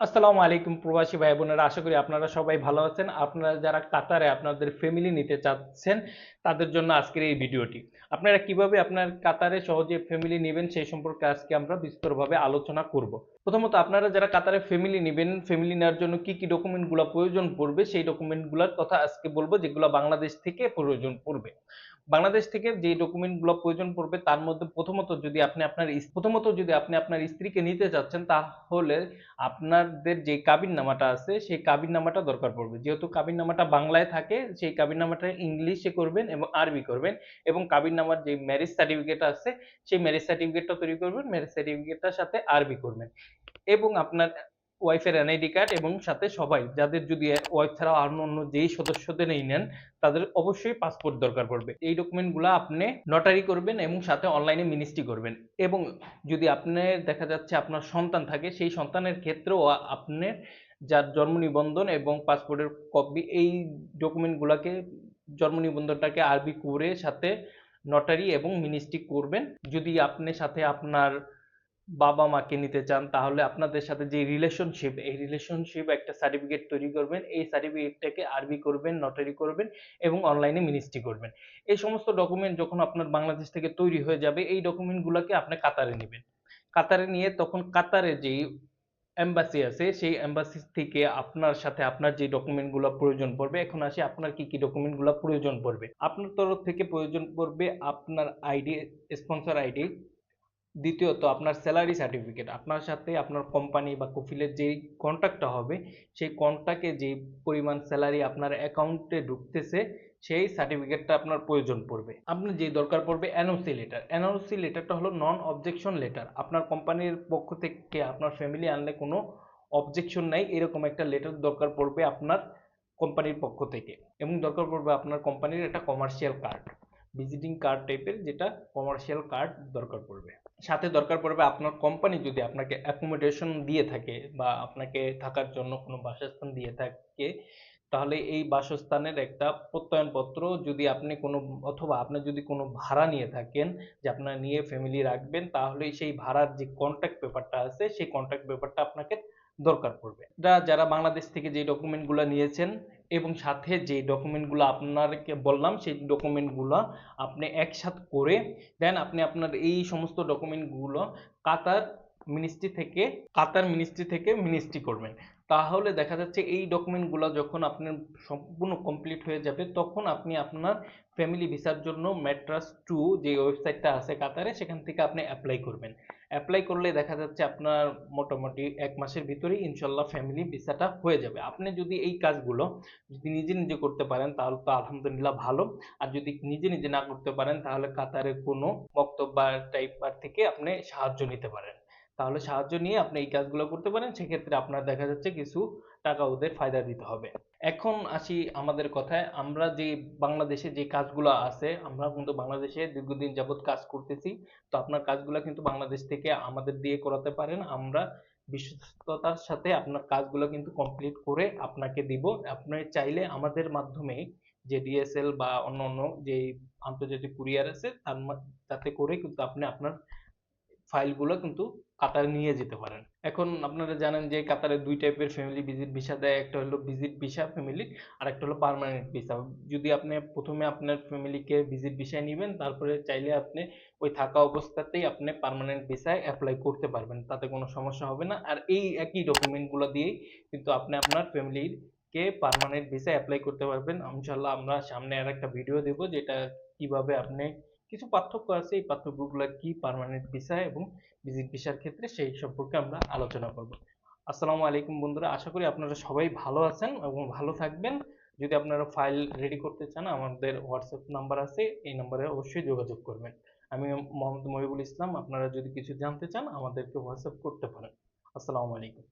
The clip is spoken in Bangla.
আসসালামু আলাইকুম প্রবাসী ভাই বোনেরা আশা করি আপনারা সবাই ভালো আছেন। আপনারা যারা কাতারে আপনাদের ফ্যামিলি নিতে চাচ্ছেন তাদের জন্য আজকের এই ভিডিওটি। আপনারা কীভাবে আপনার কাতারে সহজে ফ্যামিলি নেবেন সেই সম্পর্কে আজকে আমরা বিস্তরভাবে আলোচনা করব। প্রথমত আপনারা যারা কাতারে ফ্যামিলি নেবেন ফ্যামিলি নেওয়ার জন্য কি কি ডকুমেন্টগুলো প্রয়োজন পড়বে, সেই ডকুমেন্টগুলোর কথা আজকে বলব, যেগুলো বাংলাদেশ থেকে প্রয়োজন পড়বে। বাংলাদেশ থেকে যে ডকুমেন্টগুলো প্রয়োজন পড়বে, তার মধ্যে প্রথমত যদি আপনি আপনার প্রথমত যদি আপনি আপনার স্ত্রীকে নিতে চাচ্ছেন তাহলে আপনাদের যে কাবিন নামাটা আছে, সেই কাবিন নামাটা দরকার পড়বে। যেহেতু কাবিন নামাটা বাংলায় থাকে, সেই কাবিন নামাটা ইংলিশে করবেন এবং আরবি করবেন এবং কাবিন নামার যে ম্যারেজ সার্টিফিকেট আছে, সেই ম্যারেজ সার্টিফিকেটটা তৈরি করবেন ম্যারেজ সার্টিফিকেটটার সাথে আরবি করবেন। এবং আপনার ওয়াইফের এনআইডি কার্ড এবং সাথে সবাই, যাদের যদি ওয়াইফ ছাড়া আর অন্য যেই সদস্যদের এই নেন, তাদের অবশ্যই পাসপোর্ট দরকার পড়বে। এই ডকুমেন্টগুলো আপনি নটারি করবেন এবং সাথে অনলাইনে মিনিস্ট্রি করবেন। এবং যদি আপনার দেখা যাচ্ছে আপনার সন্তান থাকে, সেই সন্তানের ক্ষেত্রেও আপনার যার জন্ম নিবন্ধন এবং পাসপোর্টের কপি এই ডকুমেন্টগুলোকে জন্ম নিবন্ধনটাকে আরবি করে সাথে নটারি এবং মিনিস্ট্রি করবেন। যদি আপনি সাথে আপনার বাবা মাকে নিতে চান, তাহলে আপনাদের সাথে যে রিলেশনশিপ এই রিলেশনশিপ একটা সার্টিফিকেট তৈরি করবেন। এই সার্টিফিকেটটাকে আরবি করবেন নটারি করবেন এবং অনলাইনে মিনিস্ট্রি করবেন। এই সমস্ত ডকুমেন্ট যখন আপনার বাংলাদেশ থেকে তৈরি হয়ে যাবে, এই ডকুমেন্টগুলোকে আপনি কাতারে নেবেন। কাতারে নিয়ে তখন কাতারে যে এম্বাসি আছে, সেই এম্বাসি থেকে আপনার সাথে আপনার যে ডকুমেন্টগুলো প্রয়োজন পড়বে, এখন আসে আপনার কি কি ডকুমেন্টগুলো প্রয়োজন পড়বে। আপনার তরফ থেকে প্রয়োজন পড়বে আপনার আইডি স্পন্সর আইডি দ্বিতীয়ত, আপনার স্যালারি সার্টিফিকেট আপনার সাথে আপনার কোম্পানি বা কফিলের যেই কন্ট্রাক্টটা হবে, সেই কন্ট্রাক্টে যে পরিমাণ স্যালারি আপনার অ্যাকাউন্টে ঢুকতেছে, সেই সার্টিফিকেটটা আপনার প্রয়োজন পড়বে। আপনার যে দরকার পড়বে এনওসি লেটার এনওসি লেটারটা হলো নন অবজেকশন লেটার আপনার কোম্পানির পক্ষ থেকে আপনার ফ্যামিলি আনলে কোনো অবজেকশন নাই, এরকম একটা লেটার দরকার পড়বে আপনার কোম্পানির পক্ষ থেকে। এবং দরকার পড়বে আপনার কোম্পানির একটা কমার্শিয়াল কার্ড ভিজিটিং কার্ড টাইপের যেটা কমার্শিয়াল কার্ড দরকার পড়বে। সাথে দরকার পড়বে আপনার কোম্পানি যদি আপনাকে অ্যাকোমোডেশন দিয়ে থাকে বা আপনাকে থাকার জন্য কোনো বাসস্থান দিয়ে থাকে, তাহলে এই বাসস্থানের একটা প্রত্যয়নপত্র যদি আপনি কোনো, অথবা আপনি যদি কোনো ভাড়া নিয়ে থাকেন, যে আপনার নিয়ে ফ্যামিলি রাখবেন, তাহলে সেই ভাড়ার যে কন্ট্যাক্ট পেপারটা আছে, সেই কন্ট্যাক্ট পেপারটা আপনাকে দরকার পড়বে। যারা বাংলাদেশ থেকে যে ডকুমেন্টগুলো নিয়েছেন এবং সাথে যে ডকুমেন্টগুলো আপনাকে বললাম, সেই ডকুমেন্টগুলো আপনি একসাথে করে দেন, আপনি আপনার এই সমস্ত ডকুমেন্টগুলো কাতার মিনিস্ট্রি থেকে, কাতার মিনিস্ট্রি থেকে মিনিস্ট্রি করবেন। তাহলে দেখা যাচ্ছে এই ডকুমেন্টগুলো যখন আপনার সম্পূর্ণ কমপ্লিট হয়ে যাবে, তখন আপনি আপনার ফ্যামিলি ভিসার জন্য ম্যাট্রাস টু যে ওয়েবসাইটটা আছে কাতারে, সেখান থেকে আপনি অ্যাপ্লাই করবেন। অ্যাপ্লাই করলে দেখা যাচ্ছে আপনার মোটামুটি এক মাসের ভিতরেই ইনশাল্লাহ ফ্যামিলি ভিসাটা হয়ে যাবে। আপনি যদি এই কাজগুলো যদি নিজে নিজে করতে পারেন, তাহলে তো আলহামদুলিল্লাহ ভালো। আর যদি নিজে নিজে না করতে পারেন, তাহলে কাতারের কোনো বক্তব্য টাইপার থেকে আপনি সাহায্য নিতে পারেন। তাহলে সাহায্য নিয়ে আপনি এই কাজগুলো করতে পারেন। সেক্ষেত্রে আপনার দেখা যাচ্ছে কিছু টাকা ওদের ফায়দা দিতে হবে। এখন আসি আমাদের কথায়। আমরা যে বাংলাদেশে যে কাজগুলো আছে, আমরা কিন্তু বাংলাদেশে দীর্ঘদিন যাবৎ কাজ করতেছি। তো আপনার কাজগুলো কিন্তু বাংলাদেশ থেকে আমাদের দিয়ে করাতে পারেন। আমরা বিশ্বস্ততার সাথে আপনার কাজগুলো কিন্তু কমপ্লিট করে আপনাকে দিব। আপনি চাইলে আমাদের মাধ্যমে যে ডিএসএল বা অন্য অন্য যে আন্তর্জাতিক কুরিয়ার আছে, তার তাতে করে কিন্তু আপনি আপনার ফাইলগুলো কিন্তু কাতারে নিয়ে যেতে পারেন। এখন আপনারা জানেন যে কাতারে দুই টাইপের ফ্যামিলি ভিজিট ভিসা দেয়, একটা হলো ভিজিট ভিসা ফ্যামিলি আর একটা হলো পার্মানেন্ট ভিসা যদি আপনি প্রথমে আপনার ফ্যামিলিকে ভিজিট ভিসায় নেবেন, তারপরে চাইলে আপনি ওই থাকা অবস্থাতেই আপনি পার্মানেন্ট ভিসায় অ্যাপ্লাই করতে পারবেন, তাতে কোনো সমস্যা হবে না। আর এই একই ডকুমেন্টগুলো দিয়েই কিন্তু আপনি আপনার ফ্যামিলির কে পার্মানেন্ট ভিসা অ্যাপ্লাই করতে পারবেন। ইনশাল্লাহ আমরা সামনে আর একটা ভিডিও দেব, যেটা কীভাবে আপনি কিছু পার্থক্য আছে, এই পার্থক্যগুলো কি পার্মানেন্ট ভিসা এবং ভিজিট ভিসার ক্ষেত্রে সেই সম্পর্কে আমরা আলোচনা করব। আসসালামু আলাইকুম বন্ধুরা, আশা করি আপনারা সবাই ভালো আছেন এবং ভালো থাকবেন। যদি আপনারা ফাইল রেডি করতে চান, আমাদের হোয়াটসঅ্যাপ নাম্বার আছে, এই নাম্বারে অবশ্যই যোগাযোগ করবেন। আমি মোহাম্মদ মহিবুল ইসলাম, আপনারা যদি কিছু জানতে চান, আমাদেরকে হোয়াটসঅ্যাপ করতে পারেন। আসসালামু আলাইকুম।